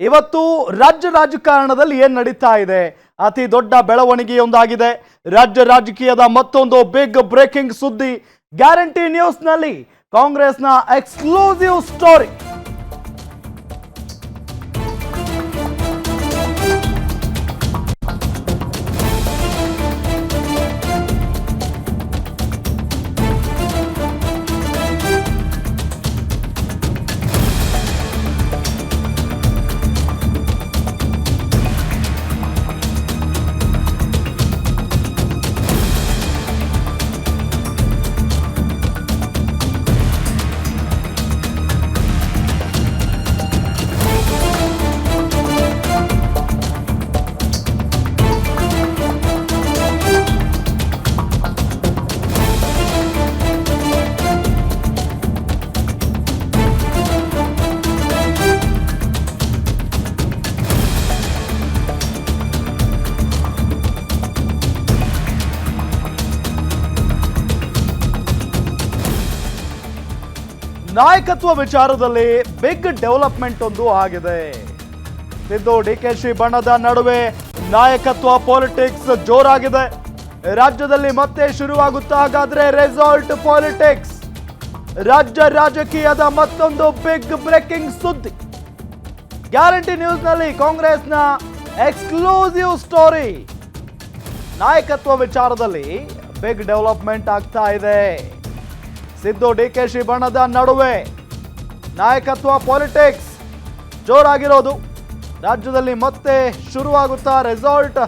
ಇವತ್ತು ರಾಜ್ಯ ರಾಜಕಾರಣದಲ್ಲಿ ಏನು ನಡೀತಾ ಇದೆ? ಅತಿ ದೊಡ್ಡ ಬೆಳವಣಿಗೆಯೊಂದಾಗಿದೆ. ರಾಜ್ಯ ರಾಜಕೀಯದ ಮತ್ತೊಂದು ಬಿಗ್ ಬ್ರೇಕಿಂಗ್ ಸುದ್ದಿ. ಗ್ಯಾರಂಟಿ ನ್ಯೂಸ್ನಲ್ಲಿ ಕಾಂಗ್ರೆಸ್ನ ಎಕ್ಸ್ಕ್ಲೂಸಿವ್ ಸ್ಟೋರಿ ನಾಯಕತ್ವ ವಿಚಾರದಲ್ಲಿ ಬಿಗ್ ಡೆವಲಪ್ಮೆಂಟ್ ಒಂದು ಆಗಿದೆ. ಸಿದ್ದು ಡಿ ಕೆ ಶಿ ಬಣ್ಣದ ನಡುವೆ ನಾಯಕತ್ವ ಪಾಲಿಟಿಕ್ಸ್ ಜೋರಾಗಿದೆ. ರಾಜ್ಯದಲ್ಲಿ ಮತ್ತೆ ಶುರುವಾಗುತ್ತಾ ಹಾಗಾದ್ರೆ ರೆಸಾರ್ಟ್ ಪಾಲಿಟಿಕ್ಸ್ ರಾಜ್ಯ ರಾಜಕೀಯದ ಮತ್ತೊಂದು ಬಿಗ್ ಬ್ರೇಕಿಂಗ್ ಸುದ್ದಿ. ಗ್ಯಾರಂಟಿ ನ್ಯೂಸ್ನಲ್ಲಿ ಕಾಂಗ್ರೆಸ್ನ ಎಕ್ಸ್ಕ್ಲೂಸಿವ್ ಸ್ಟೋರಿ ನಾಯಕತ್ವ ವಿಚಾರದಲ್ಲಿ ಬಿಗ್ ಡೆವಲಪ್ಮೆಂಟ್ ಆಗ್ತಾ ಇದೆ. ಸಿದ್ದು ಡಿ ಕೆ ಶಿ ಬಣದ ನಡುವೆ. ನಾಯಕತ್ವ ಪಾಲಿಟಿಕ್ಸ್. ಜೋರಾಗಿರೋದು. ರಾಜ್ಯದಲ್ಲಿ ಮತ್ತೆ ಶುರುವಾಗುತ್ತಾ ರೆಸಾರ್ಟ್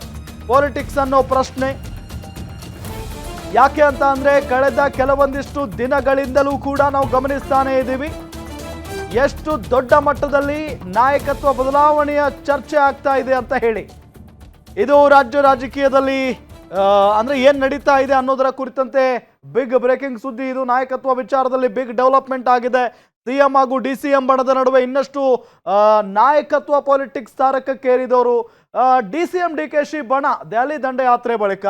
ಪಾಲಿಟಿಕ್ಸ್ ಅನ್ನೋ ಪ್ರಶ್ನೆ. ಯಾಕೆ ಅಂತ ಅಂದ್ರೆ ಕಳೆದ ಕೆಲವೊಂದಿಷ್ಟು ದಿನಗಳಿಂದಲೂ ಕೂಡ ನಾವು ಗಮನಿಸ್ತಾನೇ ಇದ್ದೀವಿ. ಎಷ್ಟು ದೊಡ್ಡ ಮಟ್ಟದಲ್ಲಿ ನಾಯಕತ್ವ ಬದಲಾವಣೆಯ ಚರ್ಚೆ ಆಗ್ತಾ ಇದೆ ಅಂತ ಹೇಳಿ. ಇದು ರಾಜ್ಯ ರಾಜಕೀಯದಲ್ಲಿ ಅಂದ್ರೆ ಏನ್ ನಡೀತಾ ಇದೆ ಅನ್ನೋದರ ಕುರಿತಂತೆ ಬಿಗ್ ಬ್ರೇಕಿಂಗ್ ಸುದ್ದಿ ಇದು. ನಾಯಕತ್ವ ವಿಚಾರದಲ್ಲಿ ಬಿಗ್ ಡೆವಲಪ್ಮೆಂಟ್ ಆಗಿದೆ. ಸಿಎಂ ಹಾಗೂ ಡಿ ಸಿ ಎಂ ಬಣದ ನಡುವೆ ಇನ್ನಷ್ಟು ನಾಯಕತ್ವ politics ತಾರಕಕ್ಕೇರಿದವರು. D C M, D K Shi ಬಣ ದೆಹಲಿ ದಂಡಯಾತ್ರೆ ಬಳಿಕ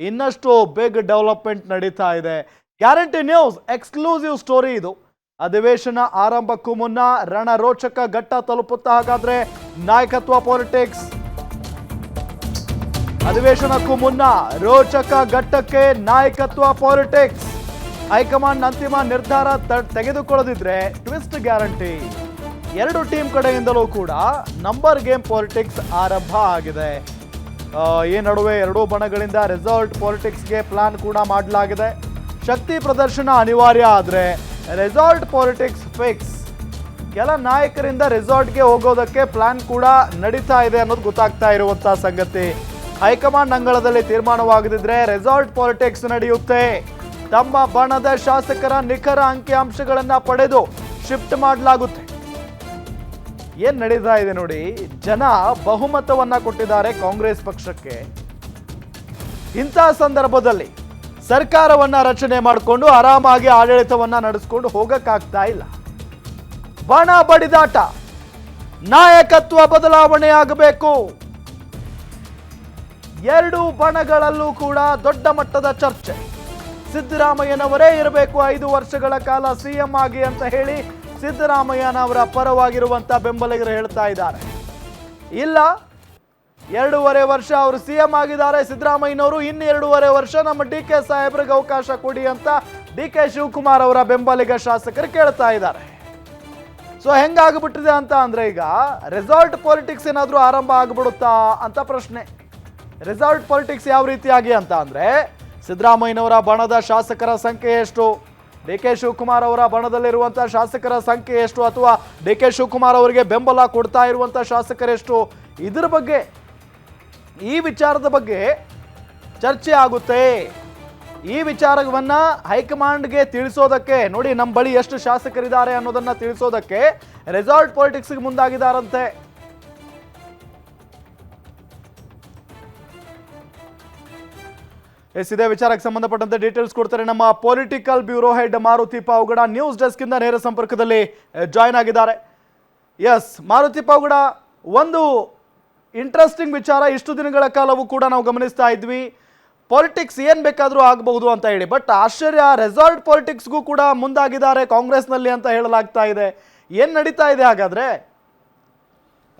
ಇನ್ನಷ್ಟು ಬಿಗ್ ಡೆವಲಪ್ಮೆಂಟ್ ನಡೀತಾ ಇದೆ. ಗ್ಯಾರಂಟಿ ನ್ಯೂಸ್ ಎಕ್ಸ್ಕ್ಲೂಸಿವ್ ಸ್ಟೋರಿ ಇದು. ಅಧಿವೇಶನ ಆರಂಭಕ್ಕೂ ಮುನ್ನ ರಣರೋಚಕ ಘಟ್ಟ ತಲುಪುತ್ತಾ ಹಾಗಾದ್ರೆ ನಾಯಕತ್ವ ಪಾಲಿಟಿಕ್ಸ್ ಅಧಿವೇಶನಕ್ಕೂ ಮುನ್ನ ರೋಚಕ ಘಟ್ಟಕ್ಕೆ ನಾಯಕತ್ವ ಪಾಲಿಟಿಕ್ಸ್. ಹೈಕಮಾಂಡ್ ಅಂತಿಮ ನಿರ್ಧಾರ ತೆಗೆದುಕೊಳ್ಳದಿದ್ರೆ ಟ್ವಿಸ್ಟ್ ಗ್ಯಾರಂಟಿ. ಎರಡು ಟೀಮ್ ಕಡೆಯಿಂದಲೂ ಕೂಡ ನಂಬರ್ ಗೇಮ್ ಪಾಲಿಟಿಕ್ಸ್ ಆರಂಭ ಆಗಿದೆ. ಈ ನಡುವೆ ಎರಡೂ ಬಣಗಳಿಂದ ರೆಸಾರ್ಟ್ ಪಾಲಿಟಿಕ್ಸ್ಗೆ ಪ್ಲಾನ್ ಕೂಡ ಮಾಡಲಾಗಿದೆ. ಶಕ್ತಿ ಪ್ರದರ್ಶನ ಅನಿವಾರ್ಯ ಆದರೆ ರೆಸಾರ್ಟ್ ಪಾಲಿಟಿಕ್ಸ್ ಫಿಕ್ಸ್. ಕೆಲ ನಾಯಕರಿಂದ ರೆಸಾರ್ಟ್ಗೆ ಹೋಗೋದಕ್ಕೆ ಪ್ಲಾನ್ ಕೂಡ ನಡೀತಾ ಇದೆ ಅನ್ನೋದು ಗೊತ್ತಾಗ್ತಾ ಇರುವಂತಹ ಸಂಗತಿ. ಹೈಕಮಾಂಡ್ ಅಂಗಳದಲ್ಲಿ ತೀರ್ಮಾನವಾಗದಿದ್ರೆ ರೆಸಾರ್ಟ್ ಪಾಲಿಟಿಕ್ಸ್ ನಡೆಯುತ್ತೆ. ತಮ್ಮ ಬಣದ ಶಾಸಕರ ನಿಖರ ಅಂಕಿಅಂಶಗಳನ್ನ ಪಡೆದು ಶಿಫ್ಟ್ ಮಾಡಲಾಗುತ್ತೆ. ಏನ್ ನಡೀತಾ ಇದೆ ನೋಡಿ, ಜನ ಬಹುಮತವನ್ನ ಕೊಟ್ಟಿದ್ದಾರೆ ಕಾಂಗ್ರೆಸ್ ಪಕ್ಷಕ್ಕೆ. ಇಂಥ ಸಂದರ್ಭದಲ್ಲಿ ಸರ್ಕಾರವನ್ನ ರಚನೆ ಮಾಡಿಕೊಂಡು ಆರಾಮಾಗಿ ಆಡಳಿತವನ್ನ ನಡೆಸ್ಕೊಂಡು ಹೋಗಕ್ಕಾಗ್ತಾ ಇಲ್ಲ. ಬಣ ಬಡಿದಾಟ, ನಾಯಕತ್ವ ಬದಲಾವಣೆ ಆಗಬೇಕು ಎರಡು ಬಣಗಳಲ್ಲೂ ಕೂಡ ದೊಡ್ಡ ಮಟ್ಟದ ಚರ್ಚೆ. ಸಿದ್ದರಾಮಯ್ಯನವರೇ ಇರಬೇಕು ಐದು ವರ್ಷಗಳ ಕಾಲ ಸಿಎಂ ಆಗಿ ಅಂತ ಹೇಳಿ ಸಿದ್ದರಾಮಯ್ಯನವರ ಪರವಾಗಿರುವಂತ ಬೆಂಬಲಿಗರು ಹೇಳ್ತಾ ಇದ್ದಾರೆ. ಇಲ್ಲ, ಎರಡೂವರೆ ವರ್ಷ ಅವರು ಸಿಎಂ ಆಗಿದ್ದಾರೆ, ಸಿದ್ದರಾಮಯ್ಯನವರು ಇನ್ನು ಎರಡೂವರೆ ವರ್ಷ ನಮ್ಮ ಡಿ ಕೆ ಸಾಹೇಬ್ರಿಗೆ ಅವಕಾಶ ಕೊಡಿ ಅಂತ ಡಿ ಕೆ ಶಿವಕುಮಾರ್ ಅವರ ಬೆಂಬಲಿಗ ಶಾಸಕರು ಕೇಳ್ತಾ ಇದ್ದಾರೆ. ಸೊ ಹೆಂಗಾಗ್ಬಿಟ್ಟಿದೆ ಅಂತ ಅಂದ್ರೆ ಈಗ ರೆಸಾರ್ಟ್ ಪಾಲಿಟಿಕ್ಸ್ ಏನಾದರೂ ಆರಂಭ ಆಗ್ಬಿಡುತ್ತಾ ಅಂತ ಪ್ರಶ್ನೆ. ರೆಸಾರ್ಟ್ ಪಾಲಿಟಿಕ್ಸ್ ಯಾವ ರೀತಿಯಾಗಿ ಅಂತ ಅಂದರೆ ಸಿದ್ದರಾಮಯ್ಯನವರ ಬಣದ ಶಾಸಕರ ಸಂಖ್ಯೆ ಎಷ್ಟು? ಡಿ ಕೆ ಶಿವಕುಮಾರ್ ಅವರ ಬಣದಲ್ಲಿರುವಂಥ ಶಾಸಕರ ಸಂಖ್ಯೆ ಎಷ್ಟು ಅಥವಾ ಡಿ ಕೆ ಶಿವಕುಮಾರ್ ಅವರಿಗೆ ಬೆಂಬಲ ಕೊಡ್ತಾ ಇರುವಂತಹ ಶಾಸಕರೆಷ್ಟು? ಇದರ ಬಗ್ಗೆ, ಈ ವಿಚಾರದ ಬಗ್ಗೆ ಚರ್ಚೆ ಆಗುತ್ತೆ. ಈ ವಿಚಾರವನ್ನು ಹೈಕಮಾಂಡ್ಗೆ ತಿಳಿಸೋದಕ್ಕೆ, ನೋಡಿ ನಮ್ಮ ಬಳಿ ಎಷ್ಟು ಶಾಸಕರಿದ್ದಾರೆ ಅನ್ನೋದನ್ನ ತಿಳಿಸೋದಕ್ಕೆ ರೆಸಾರ್ಟ್ ಪಾಲಿಟಿಕ್ಸ್ಗೆ ಮುಂದಾಗಿದ್ದಾರಂತೆ ಎಸ್ ಇದೇ ವಿಚಾರಕ್ಕೆ ಸಂಬಂಧಪಟ್ಟಂತೆ ಡೀಟೇಲ್ಸ್ ಕೊಡ್ತಾರೆ ನಮ್ಮ political bureau head Maruti Pavugada news desk ಇಂದ ನೇರ ಸಂಪರ್ಕದಲ್ಲಿ ಜಾಯ್ನ್ ಆಗಿದ್ದಾರೆ. ಎಸ್ ಮಾರುತಿ ಪಾವುಗಡ ಒಂದು ಇಂಟ್ರೆಸ್ಟಿಂಗ್ ವಿಚಾರ. ಇಷ್ಟು ದಿನಗಳ ಕಾಲವೂ ಕೂಡ ನಾವು ಗಮನಿಸ್ತಾ ಇದ್ವಿ. ಪಾಲಿಟಿಕ್ಸ್ ಏನು ಬೇಕಾದರೂ ಆಗಬಹುದು ಅಂತ ಹೇಳಿ ಬಟ್ ಆಶ್ಚರ್ಯ ರೆಸಾರ್ಟ್ ಪಾಲಿಟಿಕ್ಸ್ಗೂ ಕೂಡ ಮುಂದಾಗಿದ್ದಾರೆ ಕಾಂಗ್ರೆಸ್ನಲ್ಲಿ ಅಂತ ಹೇಳಲಾಗ್ತಾ ಇದೆ. ಏನು ನಡೀತಾ ಇದೆ ಹಾಗಾದ್ರೆ?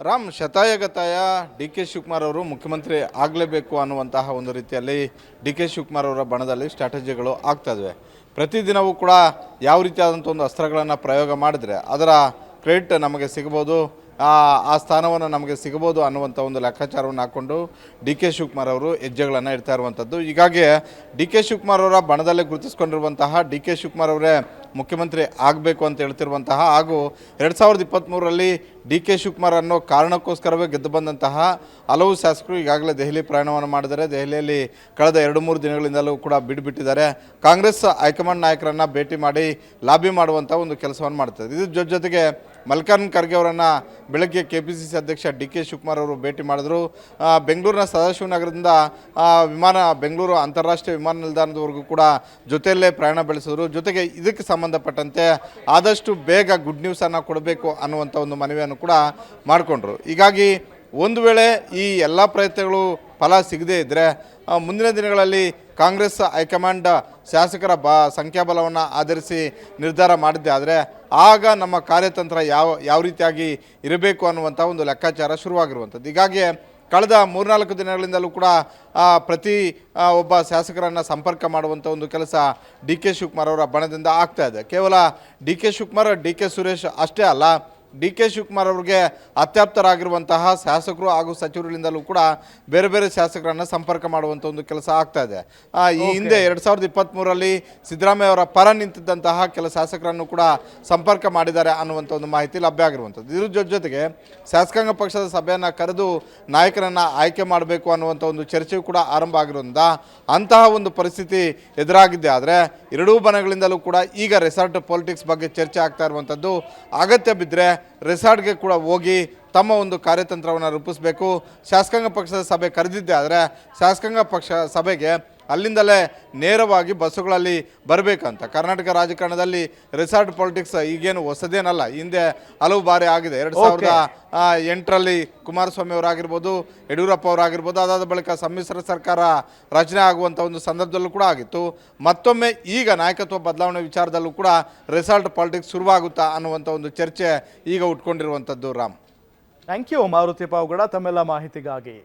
ರಾಮ್ ಶತಾಯಗತಾಯ ಡಿ ಕೆ ಶಿವಕುಮಾರ್ ಅವರು ಮುಖ್ಯಮಂತ್ರಿ ಆಗಲೇಬೇಕು ಅನ್ನುವಂತಹ ಒಂದು ರೀತಿಯಲ್ಲಿ ಡಿ ಕೆ ಶಿವಕುಮಾರ್ ಅವರ ಬಣದಲ್ಲಿ ಸ್ಟ್ರಾಟಜಿಗಳು ಆಗ್ತಾ ಇದ್ವೆ. ಪ್ರತಿದಿನವೂ ಕೂಡ ಯಾವ ರೀತಿಯಾದಂಥ ಒಂದು ಅಸ್ತ್ರಗಳನ್ನು ಪ್ರಯೋಗ ಮಾಡಿದರೆ ಅದರ ಕ್ರೆಡಿಟ್ ನಮಗೆ ಸಿಗ್ಬೋದು ಆ ಸ್ಥಾನವನ್ನು ನಮಗೆ ಸಿಗಬಹುದು ಅನ್ನುವಂಥ ಒಂದು ಲೆಕ್ಕಾಚಾರವನ್ನು ಹಾಕ್ಕೊಂಡು ಡಿ ಕೆ ಶಿವಕುಮಾರ್ ಅವರು ಹೆಜ್ಜೆಗಳನ್ನು ಇಡ್ತಾ ಇರುವಂಥದ್ದು ಹೀಗಾಗಿ ಡಿ ಕೆ ಶಿವಕುಮಾರ್ ಅವರ ಬಣದಲ್ಲೇ ಗುರುತಿಸ್ಕೊಂಡಿರುವಂತಹ ಡಿ ಕೆ ಶಿವಕುಮಾರ್ ಅವರೇ ಮುಖ್ಯಮಂತ್ರಿ ಆಗಬೇಕು ಅಂತ ಹೇಳ್ತಿರುವಂತಹ ಹಾಗೂ ಎರಡು ಸಾವಿರದ ಇಪ್ಪತ್ತ್ಮೂರರಲ್ಲಿ ಡಿ ಕೆ ಶಿವಕುಮಾರ್ ಅನ್ನೋ ಕಾರಣಕ್ಕೋಸ್ಕರವೇ ಗೆದ್ದು ಬಂದಂತಹ ಹಲವು ಶಾಸಕರು ಈಗಾಗಲೇ ದೆಹಲಿ ಪ್ರಯಾಣವನ್ನು ಮಾಡಿದರೆ ದೆಹಲಿಯಲ್ಲಿ ಕಳೆದ ಎರಡು ಮೂರು ದಿನಗಳಿಂದಲೂ ಕೂಡ ಬಿಡ್ಬಿಟ್ಟಿದ್ದಾರೆ. ಕಾಂಗ್ರೆಸ್ ಹೈಕಮಾಂಡ್ ನಾಯಕರನ್ನು ಭೇಟಿ ಮಾಡಿ ಲಾಬಿ ಮಾಡುವಂಥ ಒಂದು ಕೆಲಸವನ್ನು ಮಾಡ್ತದೆ ಇದ್ರ ಜೊತೆ ಜೊತೆಗೆ ಮಲ್ಲಿಕಾರ್ಜುನ್ ಖರ್ಗೆ ಅವರನ್ನು ಬೆಳಗ್ಗೆ ಕೆ ಪಿ ಸಿ ಸಿ ಅಧ್ಯಕ್ಷ ಡಿ ಕೆ ಶಿವಕುಮಾರ್ ಅವರು ಭೇಟಿ ಮಾಡಿದ್ರು. ಬೆಂಗಳೂರಿನ ಸದಾಶಿವನಗರದಿಂದ ವಿಮಾನ, ಬೆಂಗಳೂರು ಅಂತಾರಾಷ್ಟ್ರೀಯ ವಿಮಾನ ನಿಲ್ದಾಣದವರೆಗೂ ಕೂಡ ಜೊತೆಯಲ್ಲೇ ಪ್ರಯಾಣ ಬೆಳೆಸಿದ್ರು. ಜೊತೆಗೆ ಇದಕ್ಕೆ ಸಂಬಂಧಪಟ್ಟಂತೆ ಆದಷ್ಟು ಬೇಗ ಗುಡ್ ನ್ಯೂಸನ್ನು ಕೊಡಬೇಕು ಅನ್ನುವಂಥ ಒಂದು ಮನವಿಯನ್ನು ಕೂಡ ಮಾಡಿಕೊಂಡ್ರು. ಹೀಗಾಗಿ ಒಂದು ವೇಳೆ ಈ ಎಲ್ಲ ಪ್ರಯತ್ನಗಳು ಫಲ ಸಿಗದೇ ಇದ್ದರೆ ಮುಂದಿನ ದಿನಗಳಲ್ಲಿ ಕಾಂಗ್ರೆಸ್ ಹೈಕಮಾಂಡ್ ಶಾಸಕರ ಬ ಸಂಖ್ಯಾಬಲವನ್ನು ಆಧರಿಸಿ ನಿರ್ಧಾರ ಮಾಡಿದ್ದೆ. ಆದರೆ ಆಗ ನಮ್ಮ ಕಾರ್ಯತಂತ್ರ ಯಾವ ಯಾವ ರೀತಿಯಾಗಿ ಇರಬೇಕು ಅನ್ನುವಂಥ ಒಂದು ಲೆಕ್ಕಾಚಾರ ಶುರುವಾಗಿರುವಂಥದ್ದು. ಹೀಗಾಗಿ ಕಳೆದ ಮೂರ್ನಾಲ್ಕು ದಿನಗಳಿಂದಲೂ ಕೂಡ ಪ್ರತಿ ಒಬ್ಬ ಶಾಸಕರನ್ನು ಸಂಪರ್ಕ ಮಾಡುವಂಥ ಒಂದು ಕೆಲಸ ಡಿ ಕೆ ಶಿವಕುಮಾರ್ ಅವರ ಬಣದಿಂದ ಆಗ್ತಾ ಇದೆ. ಕೇವಲ D K Shivakumar, D K Suresh ಅಷ್ಟೇ ಅಲ್ಲ ಡಿ ಕೆ ಶಿವಕುಮಾರ್ ಅವರಿಗೆ ಅತ್ಯಾಪ್ತರಾಗಿರುವಂತಹ ಶಾಸಕರು ಹಾಗೂ ಸಚಿವರಿಂದಲೂ ಕೂಡ ಬೇರೆ ಬೇರೆ ಶಾಸಕರನ್ನು ಸಂಪರ್ಕ ಮಾಡುವಂಥ ಒಂದು ಕೆಲಸ ಆಗ್ತಾ ಇದೆ. ಈ ಹಿಂದೆ ಎರಡು ಸಾವಿರದ ಇಪ್ಪತ್ತ್ಮೂರರಲ್ಲಿ ಸಿದ್ದರಾಮಯ್ಯ ಅವರ ಪರ ನಿಂತಿದ್ದಂತಹ ಕೆಲ ಶಾಸಕರನ್ನು ಕೂಡ ಸಂಪರ್ಕ ಮಾಡಿದ್ದಾರೆ ಅನ್ನುವಂಥ ಒಂದು ಮಾಹಿತಿ ಲಭ್ಯ ಆಗಿರುವಂಥದ್ದು. ಇದ್ರ ಜೊತೆ ಜೊತೆಗೆ ಶಾಸಕಾಂಗ ಪಕ್ಷದ ಸಭೆಯನ್ನು ಕರೆದು ನಾಯಕರನ್ನು ಆಯ್ಕೆ ಮಾಡಬೇಕು ಅನ್ನುವಂಥ ಒಂದು ಚರ್ಚೆಯು ಕೂಡ ಆರಂಭ ಆಗಿರೋದ್ರಿಂದ ಅಂತಹ ಒಂದು ಪರಿಸ್ಥಿತಿ ಎದುರಾಗಿದ್ದೆ ಆದರೆ ಎರಡೂ ಬಣಗಳಿಂದಲೂ ಕೂಡ ಈಗ ರೆಸಾರ್ಟ್ ಪೊಲಿಟಿಕ್ಸ್ ಬಗ್ಗೆ ಚರ್ಚೆ ಆಗ್ತಾ ಇರುವಂಥದ್ದು. ಅಗತ್ಯ ಬಿದ್ದರೆ ರೆಸಾರ್ಟ್ಗೆ ಕೂಡ ಹೋಗಿ ತಮ್ಮ ಒಂದು ಕಾರ್ಯತಂತ್ರವನ್ನು ರೂಪಿಸಬೇಕು. ಶಾಸಕಾಂಗ ಪಕ್ಷದ ಸಭೆ ಕರೆದಿದ್ದೆ ಆದರೆ ಶಾಸಕಾಂಗ ಪಕ್ಷ ಸಭೆಗೆ ಅಲ್ಲಿಂದಲೇ ನೇರವಾಗಿ ಬಸ್ಸುಗಳಲ್ಲಿ ಬರಬೇಕಂತ. ಕರ್ನಾಟಕ ರಾಜಕಾರಣದಲ್ಲಿ ರಿಸಾರ್ಟ್ ಪಾಲಿಟಿಕ್ಸ್ ಈಗೇನು ಹೊಸದೇನಲ್ಲ ಹಿಂದೆ ಹಲವು ಬಾರಿ ಆಗಿದೆ. ಎರಡು ಸಾವಿರದ ಎಂಟರಲ್ಲಿ ಕುಮಾರಸ್ವಾಮಿ ಅವರಾಗಿರ್ಬೋದು ಯಡಿಯೂರಪ್ಪ ಅವರಾಗಿರ್ಬೋದು ಅದಾದ ಬಳಿಕ ಸಮ್ಮಿಶ್ರ ಸರ್ಕಾರ ರಚನೆ ಆಗುವಂಥ ಒಂದು ಸಂದರ್ಭದಲ್ಲೂ ಕೂಡ ಆಗಿತ್ತು. ಮತ್ತೊಮ್ಮೆ ಈಗ ನಾಯಕತ್ವ ಬದಲಾವಣೆ ವಿಚಾರದಲ್ಲೂ ಕೂಡ ರೆಸಾರ್ಟ್ ಪಾಲಿಟಿಕ್ಸ್ ಶುರುವಾಗುತ್ತಾ ಅನ್ನುವಂಥ ಒಂದು ಚರ್ಚೆ ಈಗ ಉಟ್ಕೊಂಡಿರುವಂಥದ್ದು ರಾಮ್. ಥ್ಯಾಂಕ್ ಯು ಮಾರುತಿ ಪಾವುಗಡ ತಮ್ಮೆಲ್ಲ ಮಾಹಿತಿಗಾಗಿ.